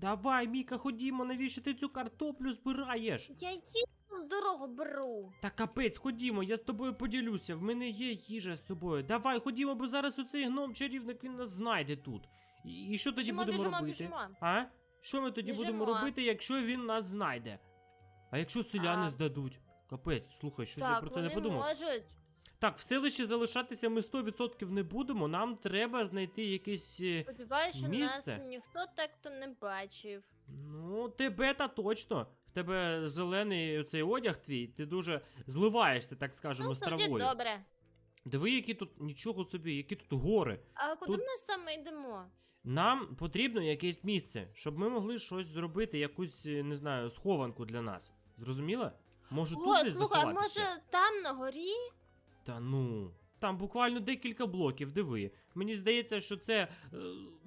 Давай, Міка, ходімо, навіщо ти цю картоплю збираєш? Я їду з дорогу беру. Та капець, ходімо, я з тобою поділюся. В мене є їжа з собою. Давай, ходімо, бо зараз оцей гном чарівник він нас знайде тут. І, і що тоді Біжимо, будемо біжимо, робити? біжимо. А? Що ми тоді будемо робити, якщо він нас знайде? А якщо селяни А. здадуть? Капець, слухай, щось я про це не вони подумав. можуть. Так, в селищі залишатися ми 100% не будемо. Нам треба знайти якесь. е, Сподіваюся, що Місце? нас ніхто так то не бачив. Ну, тебе та точно. В тебе зелений оцей одяг твій, ти дуже зливаєшся, так скажемо, Ну, з тоді травою. добре. Диви, які тут нічого собі, які тут гори. А куди Тут- ми саме йдемо? Нам потрібно якесь місце, щоб ми могли щось зробити, якусь, е, не знаю, схованку для нас. Зрозуміла? Може тут О, десь слухай, а заховатися? може там на горі? Та ну. Там буквально декілька блоків, диви. Мені здається, що це е,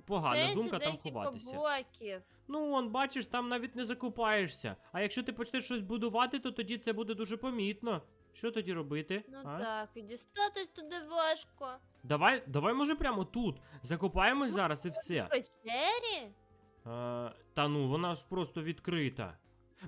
погана Сенсі думка там ховатися. блоків. Ну, он, бачиш, там навіть не закопаєшся. А якщо ти почнеш щось будувати, то тоді це буде дуже помітно. Що тоді робити? Ну а? так, і дістатись туди важко. Давай, давай, може, прямо тут. Закопаємось зараз і все. Печері? Е, та ну, вона ж просто відкрита.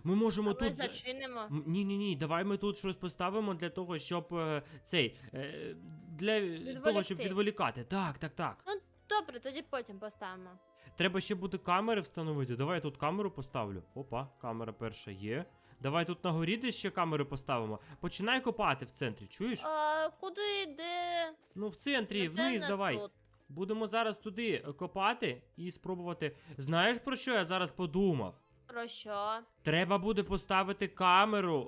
Ми можемо А тут. за- зачинимо. Ні, ні, ні, давай ми тут щось поставимо для того, щоб е, цей. Е, для того, щоб відволікати. Так, так, так. Ну, Добре, тоді потім поставимо. Треба ще буде камери встановити. Давай я тут камеру поставлю. Опа, камера перша є. Давай тут на горі десь ще камери поставимо. Починай копати в центрі, чуєш? А куди йде? Ну, в центрі, Напевно, вниз давай. тут. Будемо зараз туди е, копати і спробувати. Знаєш про що я зараз подумав? Про що? Треба буде поставити камеру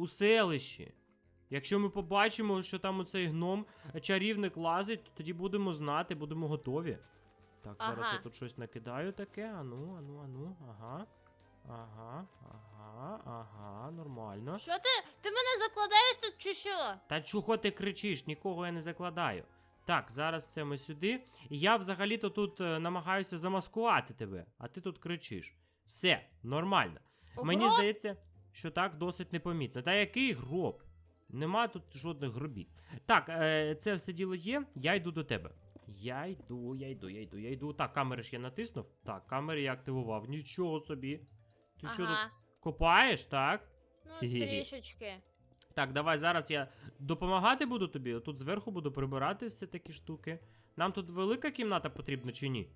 у- селищі. Якщо ми побачимо, що там оцей гном е, чарівник лазить, то тоді будемо знати, будемо готові. Так, зараз Ага. я тут щось накидаю таке. Ану, ану, ану, ага. Ага, ага, ага, нормально. Що ти? Ти мене закладаєш тут чи що? Та чого ти кричиш? Нікого я не закладаю. Так, зараз це ми сюди. І я взагалі-то тут е, намагаюся замаскувати тебе, а ти тут кричиш. Все, нормально. Мені здається, що так досить непомітно. Та який гроб? Нема тут жодних гробів. Так, е, це все діло є. Я йду до тебе. Я йду, я йду, я йду, я йду. Так, камери ж я натиснув. Так, камери я активував. Нічого собі. Ти що тут копаєш, так? Ну, Хі-хі-хі. трішечки. Так, давай зараз я допомагати буду тобі. Тут зверху буду прибирати все такі штуки. Нам тут велика кімната потрібна чи ні?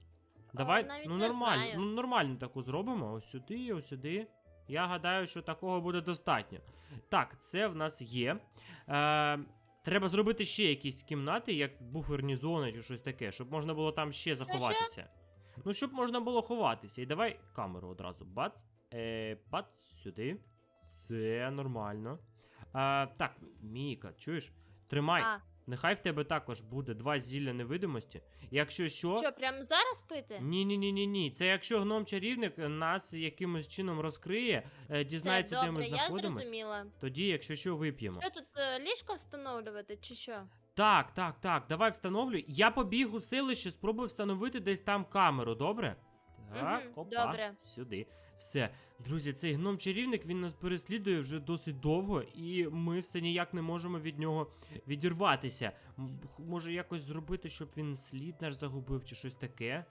Давай, навіть ну не нормально, знаю. ну нормально таку зробимо. Ось сюди, ось сюди. Я гадаю, що такого буде достатньо. Так, це в нас є. Е, треба зробити ще якісь кімнати, як буферні зони чи щось таке, щоб можна було там ще заховатися. Ну, щоб можна було ховатися. І давай камеру одразу. Бац. Е, бац, сюди. Все нормально. А, так, Міка, чуєш? Тримай. А, Нехай в тебе також буде два зілля невидимості. Якщо що. що, прямо зараз пити? Ні, ні, ні, ні, ні. Це якщо гном чарівник нас якимось чином розкриє, е, дізнається, Все, де ми добре, я знаходимось. зрозуміла. Тоді, якщо що, вип'ємо. Що тут е, ліжко встановлювати, чи що? Так, так, так, давай встановлюй. Я побіг у селище, спробую встановити десь там камеру, добре? Так, Мгм, опа, добре. сюди. Все. Друзі, цей гном чарівник він нас переслідує вже досить довго, і ми все ніяк не можемо від нього відірватися. М, х- Може якось зробити, щоб він слід наш загубив чи щось таке.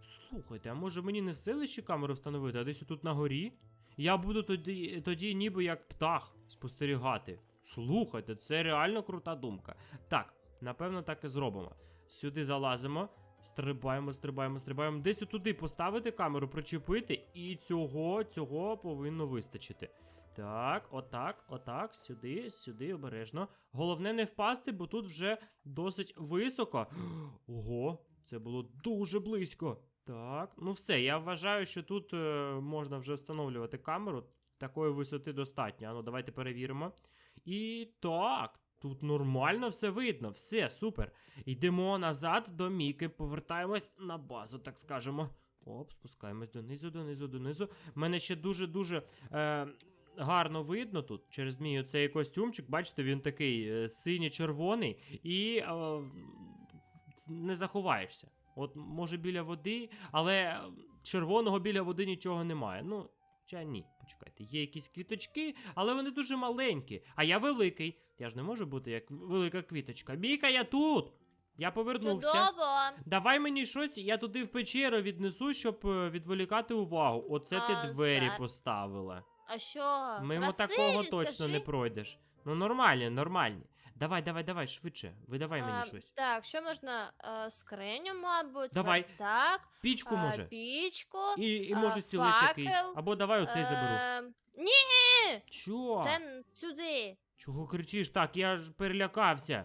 Слухайте, а може мені не в селищі камеру встановити, а десь тут на горі? Я буду тоді, тоді ніби як птах спостерігати. Слухайте, це реально крута думка. Так, напевно, так і зробимо. Сюди залазимо, стрибаємо, стрибаємо, стрибаємо. Десь туди поставити камеру, причепити, і цього, цього повинно вистачити. Так, отак, отак, сюди, сюди, обережно. Головне не впасти, бо тут вже досить високо. Ого, це було дуже близько. Так, ну все, я вважаю, що тут е, можна вже встановлювати камеру. Такої висоти достатньо. Ану, давайте перевіримо. І так, тут нормально все видно, все, супер. Йдемо назад до Міки, повертаємось на базу, так скажемо. Оп, спускаємось донизу, донизу, донизу. Мене ще дуже-дуже е, гарно видно тут через мій оцей костюмчик. Бачите, він такий е, синьо-червоний і е, не заховаєшся. От, може, біля води, але червоного біля води нічого немає. Ну, Хоча ні, почекайте, є якісь квіточки, але вони дуже маленькі. А я великий. Я ж не можу бути як велика квіточка. Міка, я тут! Я повернувся. Чудово. Давай мені щось, я туди в печеру віднесу, щоб е, відволікати увагу. Оце ти двері так. поставила. А що? Мимо красиві, такого точно не пройдеш. Ну нормальні, нормальні. Давай, давай, давай, швидше. Видавай мені А, щось. Так, що можна? А, скриню, мабуть. Давай. верстак, Пічку а, може. пічку. І, і а, може стілець факел, якийсь. Або давай оцей заберу. Ні, Чо? це н- сюди. Чого кричиш? Так, я ж перелякався.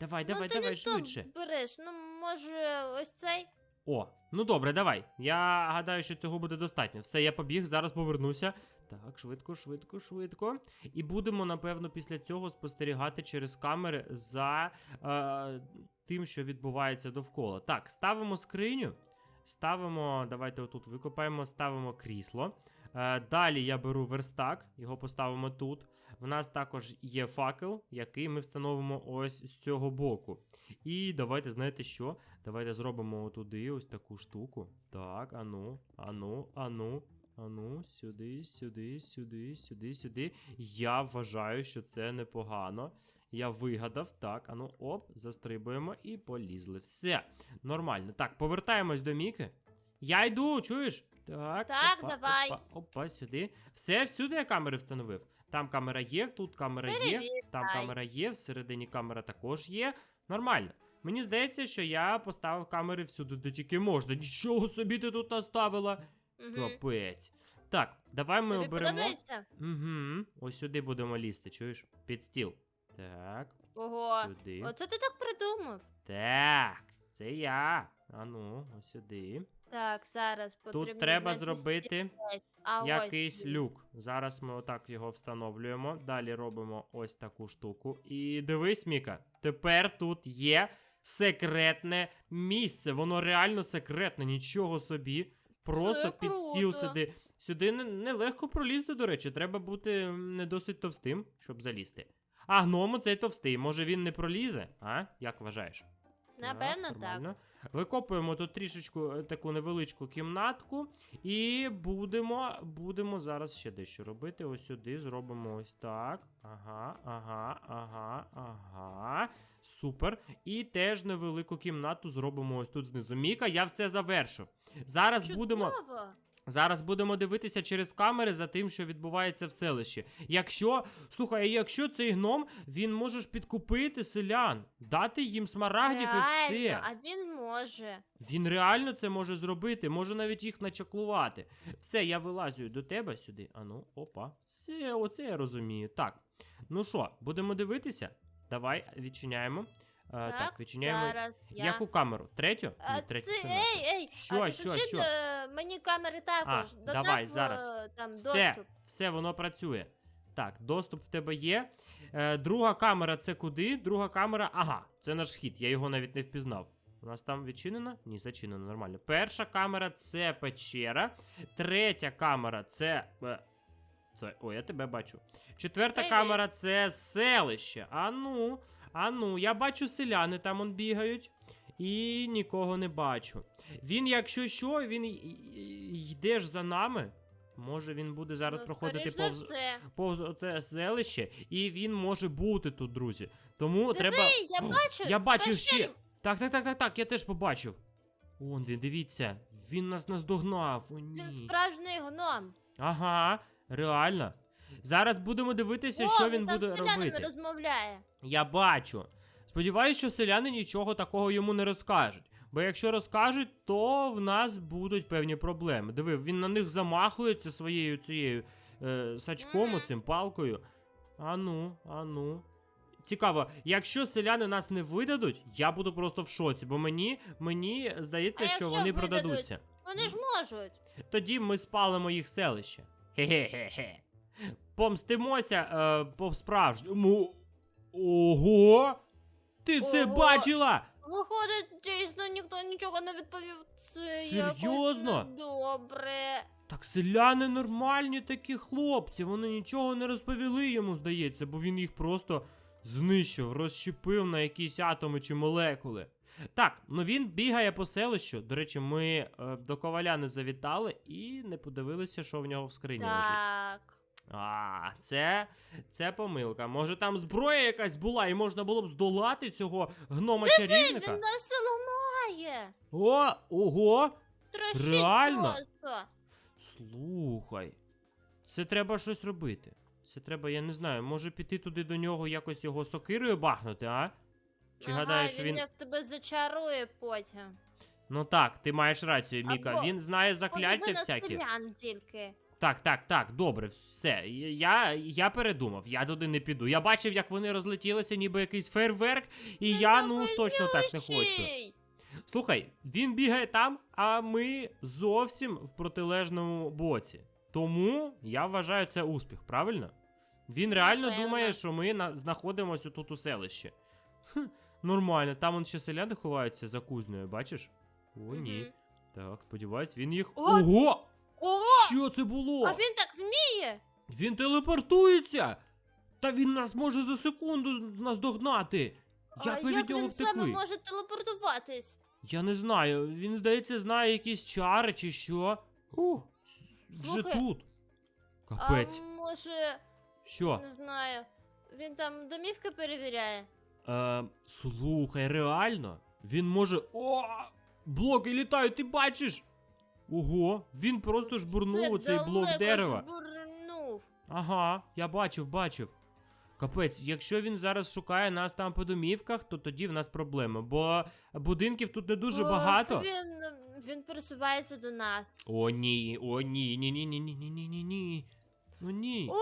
Давай, давай, ну, ти давай, не швидше. То береш. Ну, може, ось цей. О, ну добре, давай. Я гадаю, що цього буде достатньо. Все, я побіг, зараз повернуся. Так, швидко, швидко, швидко. І будемо, напевно, після цього спостерігати через камери за е, тим, що відбувається довкола. Так, ставимо скриню. Ставимо, давайте отут викопаємо, ставимо крісло. Е, далі я беру верстак, його поставимо тут. В нас також є факел, який ми встановимо ось з цього боку. І давайте, знаєте що? Давайте зробимо туди ось таку штуку. Так, ану, ану, ану, ану, сюди, сюди, сюди, сюди, сюди. Я вважаю, що це непогано. Я вигадав, так, ану, оп, застрибуємо і полізли. Все, нормально. Так, повертаємось до Міки. Я йду, чуєш? Так, Так, опа, давай. Опа, опа, сюди. Все, всюди я камери встановив. Там камера є, тут камера є, там Перевіряй. камера є, всередині камера також є. Нормально. Мені здається, що я поставив камери всюди, де тільки можна. Нічого собі ти тут наставила. Мгм. Капець. Так, давай ми Тобі оберемо. подобається? Угу. Ось сюди будемо лізти, чуєш? Під стіл. Так, Ого. сюди. Оце ти так придумав. Так, це я. Ану, ось сюди. Так, зараз потрібно. Тут треба знайти зробити стілець. а, якийсь ось. люк. Зараз ми отак його встановлюємо. Далі робимо ось таку штуку. І дивись, Міка, тепер тут є секретне місце. Воно реально секретне, нічого собі. Просто Це під стіл сиди. сюди. нелегко не- пролізти, до речі. Треба бути не досить товстим, щоб залізти. А гному цей товстий. Може він не пролізе? А? Як вважаєш? Напевно, так. нормально. Викопуємо тут трішечку е, таку невеличку кімнатку. І будемо, будемо зараз ще дещо робити. Ось сюди зробимо ось так. Ага, ага, ага, ага. Супер. І теж невелику кімнату зробимо ось тут знизу. Міка, я все завершу. Зараз будемо. Зараз будемо дивитися через камери за тим, що відбувається в селищі. Якщо, слухай, а якщо цей гном, він може ж підкупити селян, дати їм смарагдів і все. Реально, а він може. Він реально це може зробити, може навіть їх начаклувати. Все, я вилазю до тебе сюди. Ану, опа. Все, оце я розумію. Так. Ну що, будемо дивитися? Давай, відчиняємо. Так, відчиняємо. Зараз я... Яку камеру? Третю? А, Ні, третю це, це наша. ей, ей, Що, а що, що? е, мені камери також. А, Додав, давай, е, зараз. Там, Все, доступ. все, воно працює. Так, доступ в тебе є. Е, друга камера це куди? Друга камера. Ага, це наш хід, я його навіть не впізнав. У нас там відчинено? Ні, зачинено, нормально. Перша камера це печера. Третя камера це. е, це. О, я тебе бачу. Четверта Привіт. камера це селище. Ану, ану, я бачу селяни там он бігають. І нікого не бачу. Він, якщо що, він йде ж за нами. Може, він буде зараз Ну, проходити повз, все. повз оце селище, і він може бути тут, друзі. Тому Диви, треба. я О, бачу. Я бачив ще. Так, так, так, так, так, я теж побачив. Он він, дивіться, він нас наздогнав. О, Він справжній гном. Ага, реально. Зараз будемо дивитися, О, що він буде робити. розмовляє. Я бачу. Сподіваюсь, що селяни нічого такого йому не розкажуть. Бо якщо розкажуть, то в нас будуть певні проблеми. Диви, він на них замахується своєю цією е, сачком, Мгм. оцим палкою. Ану, ану. Цікаво, якщо селяни нас не видадуть, я буду просто в шоці, бо мені, мені здається, А що вони видадуть? продадуться. Вони ж можуть. Тоді ми спалимо їх селище. Хе-хе-хе-хе. Помстимося е, по-справжньому. Ого! Ти це Ого! бачила? Виходить, дійсно ніхто нічого не відповів. Це Серйозно? якось недобре. Так селяни нормальні такі хлопці, вони нічого не розповіли йому, здається, бо він їх просто знищив, розщепив на якісь атоми чи молекули. Так, ну він бігає по селищу. До речі, ми е, до коваля не завітали і не подивилися, що в нього в скрині лежить. Так. А, це, це помилка. Може там зброя якась була, і можна було б здолати цього гнома Він чарівника? нас ламає. О, ого! Трощить Реально? просто. Слухай, це треба щось робити. Це треба, я не знаю, може піти туди до нього якось його сокирою бахнути, а? Чи ага, гадаєш, він, він. як тебе зачарує потім. Ну так, ти маєш рацію, Міка. Або Він знає Подиви закляття на всякі. селян тільки. Так, так, так, добре, все. Я, я передумав, я туди не піду. Я бачив, як вони розлетілися, ніби якийсь фейерверк, і я ну ж точно так не хочу. Слухай, він бігає там, а ми зовсім в протилежному боці. Тому я вважаю це успіх, правильно? Він реально Напевно. думає, що ми на... знаходимося тут у селищі. Хм, нормально, там он ще селяни ховаються за кузнею, бачиш? О, ні. Мгм. Так, сподіваюсь, він їх. О! Ого! Ого! Що це було? А він так вміє? Він телепортується! Та він нас може за секунду наздогнати! Як ми від нього він втекли? саме може телепортуватись? Я не знаю. Він, здається, знає якісь чари чи що. О, вже Слухай, тут. Капець. А може, Що? не знаю, він там домівки перевіряє? Е, слухай, реально? Він може. О! Блоки літають, ти бачиш? Ого, він просто жбурнув Це цей блок дерева. жбурнув. Ага, я бачив, бачив. Капець, якщо він зараз шукає нас там по домівках, то тоді в нас проблема, бо будинків тут не дуже Ох, багато. Він, він пересувається до нас. О, ні, о, ні, ні, ні, ні, ні, ні, ні, ні, ні. Ну ні. О!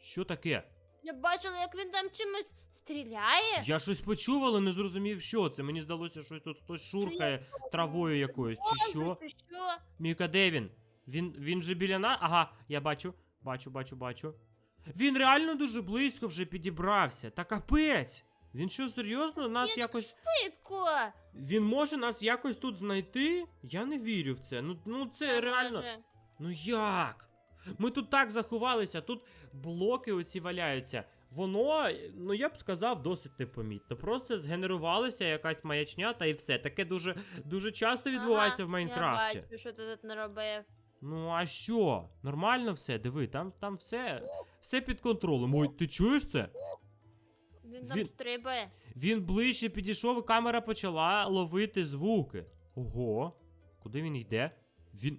Що таке? Я бачила, як він там чимось стріляє. Я щось почув, але не зрозумів, що це. Мені здалося, щось тут хтось шурхає травою якоюсь, чи що. Що? Міка, де він? Він, він же біля нас? Ага, я бачу, бачу, бачу, бачу. Він реально дуже близько вже підібрався. Та капець! Він що, серйозно? Нас Він якось. Швидко. Він може нас якось тут знайти? Я не вірю в це. Ну, ну це Та реально. може. Ну як? Ми тут так заховалися, тут блоки оці валяються. Воно, ну я б сказав, досить непомітно. Просто згенерувалася якась маячня та і все. Таке дуже, дуже часто відбувається Ага, в Майнкрафті. Я бачу, що ти тут наробив. Ну а що? Нормально все, диви, там, там все, все під контролем. Ой, ти чуєш це? Він там стрибає. Він ближче підійшов, і камера почала ловити звуки. Ого, куди він йде? Він.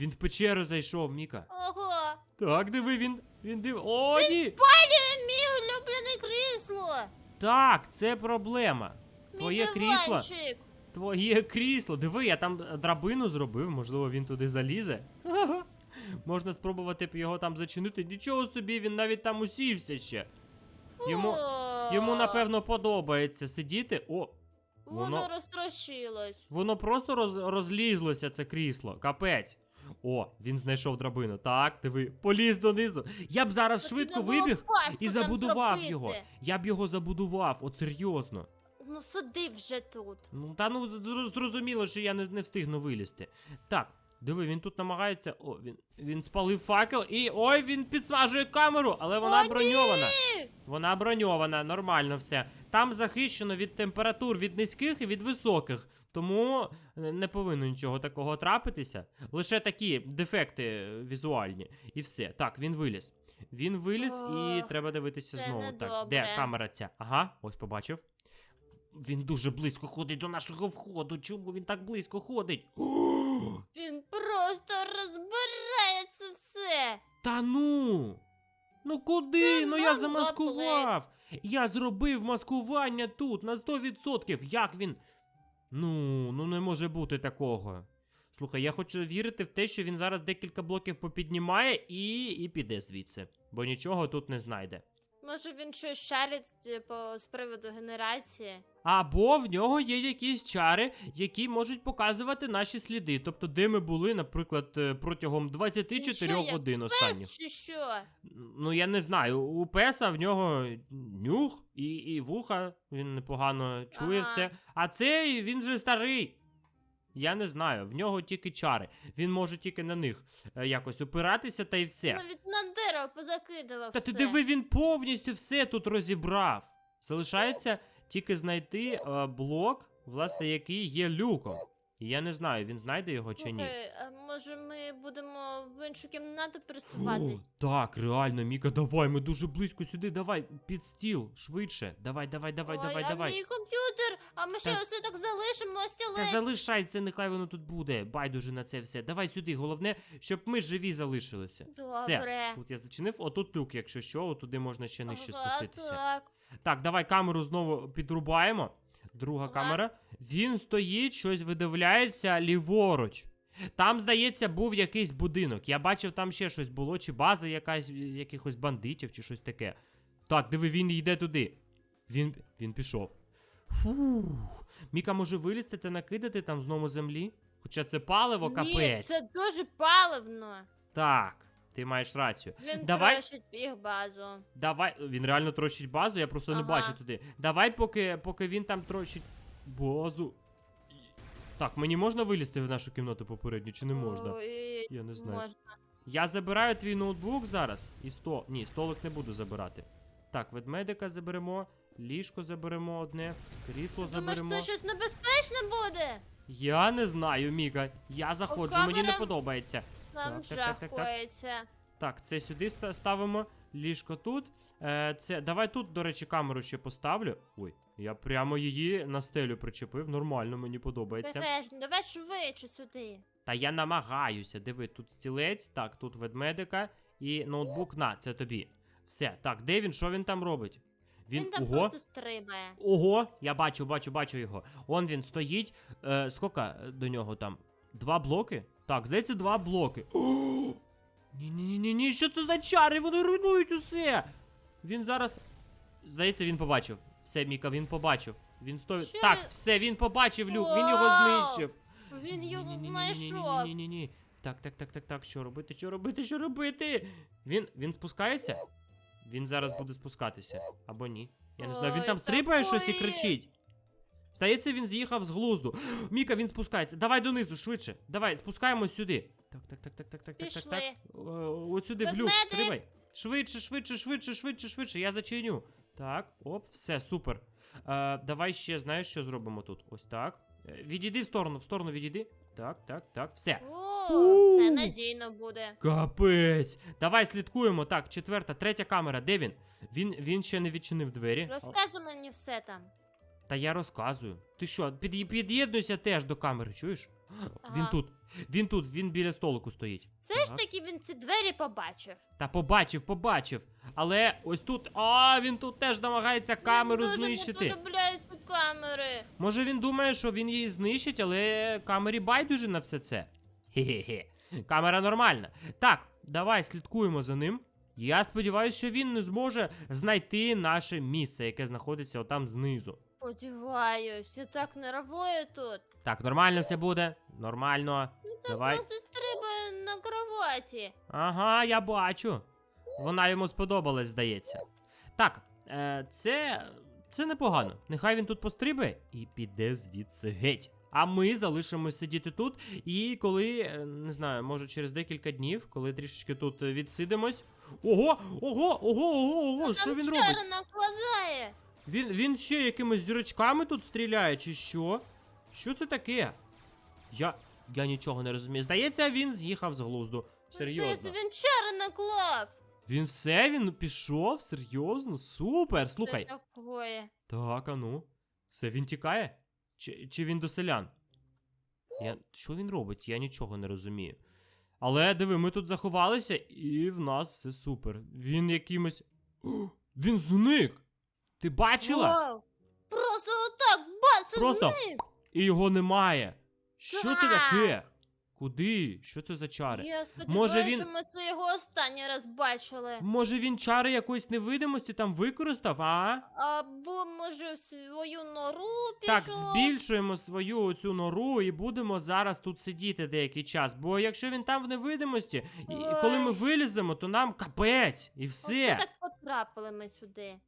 Він в печеру зайшов, Міка. Ого! Так, диви, він. Він див. О, ні! Палює мій улюблене крісло! Так, це проблема. Мій Твоє крісло. диванчик. Твоє крісло. Диви, я там драбину зробив, можливо, він туди залізе. Ага. Можна спробувати б його там зачинити. Нічого собі, він навіть там усівся ще. Йому, О, йому напевно, подобається сидіти. О, Воно воно- розтрощилось. воно просто роз, розлізлося, це крісло. Капець. О, він знайшов драбину. Так, диви, поліз донизу. Я б зараз швидко вибіг і забудував його. Я б його забудував, от серйозно. Ну сиди вже тут. Ну, та ну зрозуміло, що я не, не встигну вилізти. Так, диви, він тут намагається. О, він, він спалив факел і. Ой, він підсмажує камеру, але вона О, броньована. ні! Вона броньована, нормально все. Там захищено від температур від низьких і від високих. Тому не повинно нічого такого трапитися. Лише такі дефекти е, візуальні. І все. Так, він виліз. Він виліз і треба дивитися це знову. Так, де камера ця? Ага, ось побачив. Він дуже близько ходить до нашого входу. Чому він так близько ходить? О, Він просто розбирає це все. Та ну. Ну куди? Це ну я нам замаскував. Я зробив маскування тут на 100%. Як він. Ну, ну не може бути такого. Слухай, я хочу вірити в те, що він зараз декілька блоків попіднімає і, і піде звідси, бо нічого тут не знайде. Може він щось шарить типу, з приводу генерації. Або в нього є якісь чари, які можуть показувати наші сліди. Тобто, де ми були, наприклад, е, протягом 24 що, годин останніх. Пес чи що? Ну, я не знаю. У песа в нього нюх і, і вуха, він непогано чує Ага. все. А цей він же старий. Я не знаю, в нього тільки чари. Він може тільки на них е, якось опиратися та й все. Навіть на дерево позакидував. Та ти все. диви, він повністю все тут розібрав. Залишається тільки знайти е, блок, власне, який є люком. І я не знаю, він знайде його чи ні. Слухай, а може ми будемо в іншу кімнату О, пересуватись. так, реально, Міка, давай, ми дуже близько сюди, давай, під стіл, швидше. Давай, давай, давай, Ой, давай, а давай. мій комп'ютер, а ми Та- все так залишимо, Та стілець. залишайся, нехай воно тут буде. Байдуже на це все. Давай сюди. Головне, щоб ми живі залишилися. Все. Добре. Тут я зачинив. Отут люк, якщо що, отуди можна ще нижче спуститися. Так, давай камеру знову підрубаємо. Друга Ага. камера. Він стоїть, щось видивляється ліворуч. Там, здається, був якийсь будинок. Я бачив, там ще щось було, чи база якась якихось бандитів, чи щось таке. Так, диви, він йде туди. Він, він пішов. Фух. Міка може вилізти та накидати там знову землі? Хоча це паливо, Ні, капець. це дуже паливно. Так, ти маєш рацію. Він Давай. трощить їх базу. Давай, він реально трощить базу, я просто не Ага. бачу туди. Давай, поки, поки він там трощить базу. Так, мені можна вилізти в нашу кімнату попередню, чи не можна? Ой, Я не знаю. можна. Я забираю твій ноутбук зараз і сто. Ні, столик не буду забирати. Так, ведмедика заберемо, ліжко заберемо одне, крісло Думаєш, заберемо. це щось небезпечне буде? Я не знаю, Міка. Я заходжу, мені не подобається. Нам Так, так, так, так, так. жахується. Так, це сюди ста- ставимо. Ліжко тут. Е, це, давай тут, до речі, камеру ще поставлю. Ой, я прямо її на стелю причепив. Нормально, мені подобається. Бережно, давай швидше сюди. Та я намагаюся. Диви, тут стілець, так, тут ведмедика і ноутбук на, це тобі. Все, так, де він? Що він там робить? Він, Він там ого. просто стрибає. Ого, я бачу, бачу, бачу його. Он він стоїть. Е, скільки до нього там? Два блоки? Так, здається, два блоки. Ні, ні, ні, ні, ні, що це за чари? Вони руйнують усе. Він зараз. Здається, він побачив. Все, Міка, він побачив. Він сто... Що Так, все, він побачив люк, він його Вау! знищив. Він його знайшов. Ні-ні-ні-ні-ні-ні-ні. Так, так, так, так, так. Що робити? Що робити? Що робити? Він він спускається? Він зараз буде спускатися. Або ні. Я не знаю. Він Ой, там стрибає щось і кричить. Здається, він з'їхав з глузду. Міка, він спускається. Давай донизу, швидше. Давай, спускаємось сюди. Так, так, так, так, так, так, так, так, так. Пішли. От сюди в люк, стрибай. Швидше, швидше, швидше, швидше, швидше. Я зачиню. Так, оп, все, супер. Е, давай ще, знаєш, що зробимо тут? Ось так. Е, Відійди в сторону, в сторону відійди. Так, так, так, все. О, це надійно буде. Капець. Давай слідкуємо. Так, четверта, третя камера. Де він? Він, він ще не відчинив двері. Розказуй мені все там. Та я розказую. Ти що, під, під'єднуйся теж до камери, чуєш? Він тут. Він тут, він біля столику стоїть. Все ж таки він ці двері побачив. Та побачив, побачив. Але ось тут. А, він тут теж намагається камеру дуже знищити. камери. Може він думає, що він її знищить, але камері байдуже на все це. Хе-хе-хе. Камера нормальна. Так, давай слідкуємо за ним. Я сподіваюся, що він не зможе знайти наше місце, яке знаходиться отам знизу. Сподіваюсь, я так нервую тут. Так, нормально все буде. Нормально. Ну там Давай. просто стрибає на кроваті. Ага, я бачу. Вона йому сподобалась, здається. Так, е, це. це непогано. Нехай він тут пострибає і піде звідси геть. А ми залишимось сидіти тут. І коли, е, не знаю, може через декілька днів, коли трішечки тут відсидимось. Ого! Ого! Ого! Ого! Ого! Що він робить? накладає. Він, він ще якимись зірочками тут стріляє, чи що? Що це таке? Я. Я нічого не розумію. Здається, він з'їхав з глузду. Серйозно. Він чари наклав. Він все, він пішов? Серйозно? Супер! Слухай. Це такое. Так, а ну. Все, він тікає? Чи, чи він до селян? Я... Що він робить? Я нічого не розумію. Але диви, ми тут заховалися, і в нас все супер. Він якимось. О, він зник! Ти бачила? Вау. Просто отак, бац, і Просто зник. І його немає. Що це таке? Куди? Що це за чари? Я сподіваюся, Може, він- що ми це його останній раз бачили. Може він чари якоїсь невидимості там використав, а? Або, може, в свою нору пішов. Так, збільшуємо свою оцю нору і будемо зараз тут сидіти деякий час. Бо якщо він там в невидимості, і, і коли ми Ой. виліземо, то нам капець і Оце все. так потрапили ми сюди.